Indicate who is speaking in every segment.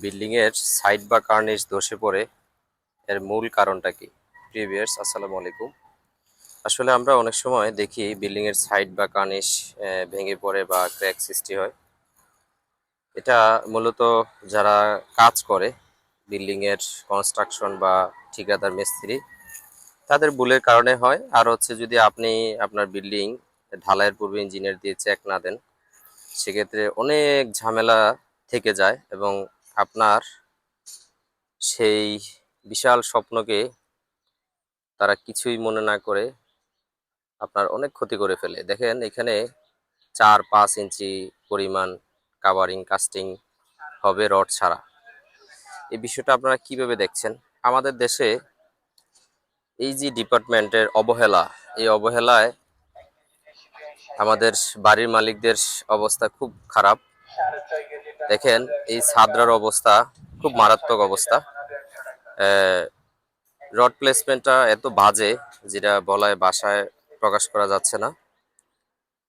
Speaker 1: বিল্ডিংয়ের সাইড বা কার্নিশ ধসে পড়ে, এর মূল কারণটা কি? প্রিভিয়ার্স আসসালামু আলাইকুম। আসলে আমরা অনেক সময় দেখি বিল্ডিংয়ের সাইড বা কার্নিশ ভেঙে পড়ে বা ক্র্যাক সৃষ্টি হয়। এটা মূলত যারা কাজ করে, বিল্ডিংয়ের কনস্ট্রাকশন বা ঠিকাদার মিস্ত্রি, তাদের ভুলের কারণে হয়। আর হচ্ছে যদি আপনি আপনার বিল্ডিং ঢালাইয়ের পূর্বে ইঞ্জিনিয়ার দিয়ে চেক না দেন, সেক্ষেত্রে অনেক ঝামেলা থেকে যায় এবং আপনার সেই বিশাল স্বপ্নকে তারা কিছুই মনে না করে আপনার অনেক ক্ষতি করে ফেলে। দেখেন, এখানে চার পাঁচ ইঞ্চি পরিমাণ কাভারিং কাস্টিং হবে রড ছাড়া। এই বিষয়টা আপনারা কীভাবে দেখছেন? আমাদের দেশে এই যে ডিপার্টমেন্টের অবহেলা, এই অবহেলায় আমাদের বাড়ির মালিকদের অবস্থা খুব খারাপ। দেখেন, এই ছাদরার অবস্থা খুব মারাত্মক অবস্থা। রড প্লেসমেন্টটা এত বাজে যেটা বলায়, বাসায় প্রকাশ করা যাচ্ছে না।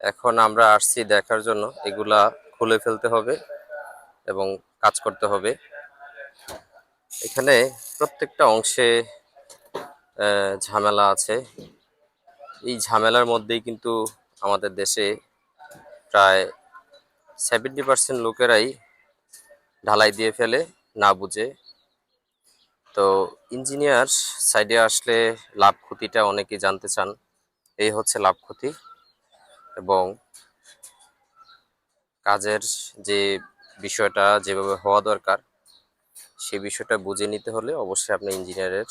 Speaker 1: এখন আমরা আসছি দেখার জন্য। এগুলা খুলে ফেলতে হবে এবং কাজ করতে হবে। এখানে প্রত্যেকটা অংশে ঝামেলা আছে। এই ঝামেলার মধ্যেই কিন্তু আমাদের দেশে প্রায় সেভেন্টি পার্সেন্ট লোকেরাই ঢালাই দিয়ে ফেলে, না বুঝে। তো ইঞ্জিনিয়ার সাইডে আসলে লাভ ক্ষতিটা অনেকেই জানতে চান। এই হচ্ছে লাভ ক্ষতি এবং কাজের যে বিষয়টা যেভাবে হওয়া দরকার সেই বিষয়টা বুঝে নিতে হলে অবশ্যই আপনার ইঞ্জিনিয়ারের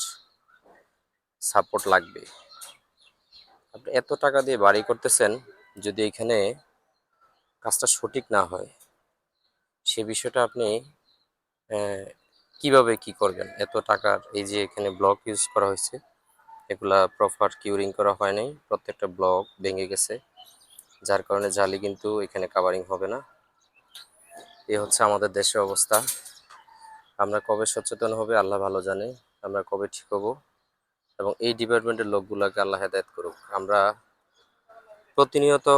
Speaker 1: সাপোর্ট লাগবে। আপনি এত টাকা দিয়ে বাড়ি করতেছেন, যদি এখানে কাজটা সঠিক না হয় সে বিষয়টা আপনি কীভাবে কি করবেন? এত টাকার এই যে এখানে ব্লক ইউজ করা হয়েছে, এগুলা প্রপার কিউরিং করা হয় নাই, প্রত্যেকটা ব্লক ভেঙে গেছে। যার কারণে জালি কিন্তু এখানে কাভারিং হবে না। এই হচ্ছে আমাদের দেশের অবস্থা। আমরা কবে সচেতন হবে আল্লাহ ভালো জানে, আমরা কবে ঠিক হব এবং এই ডিপার্টমেন্টের লোকগুলোকে আল্লাহ হেদায়ত করুক। আমরা প্রতিনিয়ত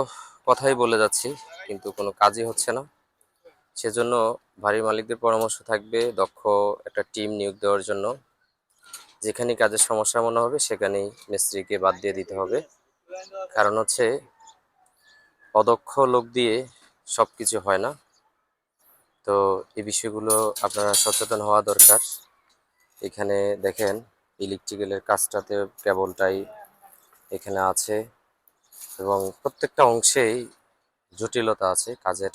Speaker 1: কথাই বলে যাচ্ছি, কিন্তু কোনো কাজই হচ্ছে না। সেজন্য বাড়ির মালিকদের পরামর্শ থাকবে দক্ষ একটা টিম নিয়োগ দেওয়ার জন্য। যেখানে কাজের সমস্যা মনে হবে, সেখানেই মিস্ত্রিকে বাদ দিয়ে দিতে হবে। কারণ হচ্ছে, অদক্ষ লোক দিয়ে সব কিছু হয় না। তো এই বিষয়গুলো আপনারা সচেতন হওয়া দরকার। এখানে দেখেন, ইলেকট্রিক্যালের কাজটাতে কেবলটাই এখানে আছে এবং প্রত্যেকটা অংশেই জটিলতা আছে কাজের।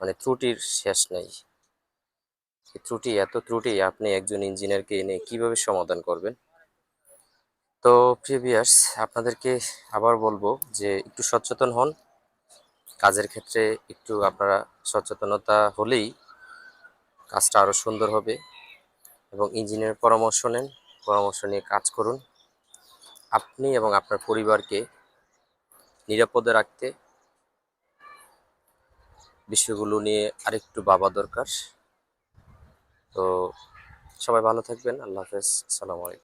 Speaker 1: মানে ত্রুটির শেষ নেই। ত্রুটি, এত ত্রুটি, আপনি একজন ইঞ্জিনিয়ারকে এনে কীভাবে সমাধান করবেন? তো প্রিভিয়াস আপনাদেরকে আবার বলব যে একটু সচেতন হন। কাজের ক্ষেত্রে একটু আপনারা সচেতনতা হলেই কাজটা আরও সুন্দর হবে এবং ইঞ্জিনিয়ার পরামর্শ নেন, পরামর্শ নিয়ে কাজ করুন। আপনি এবং আপনার পরিবারকে নিরাপদে রাখতে বিষয়গুলো নিয়ে আরেকটু ভাবা দরকার। তো সবাই ভালো থাকবেন। আল্লাহ হাফেজ। আলাইকুম।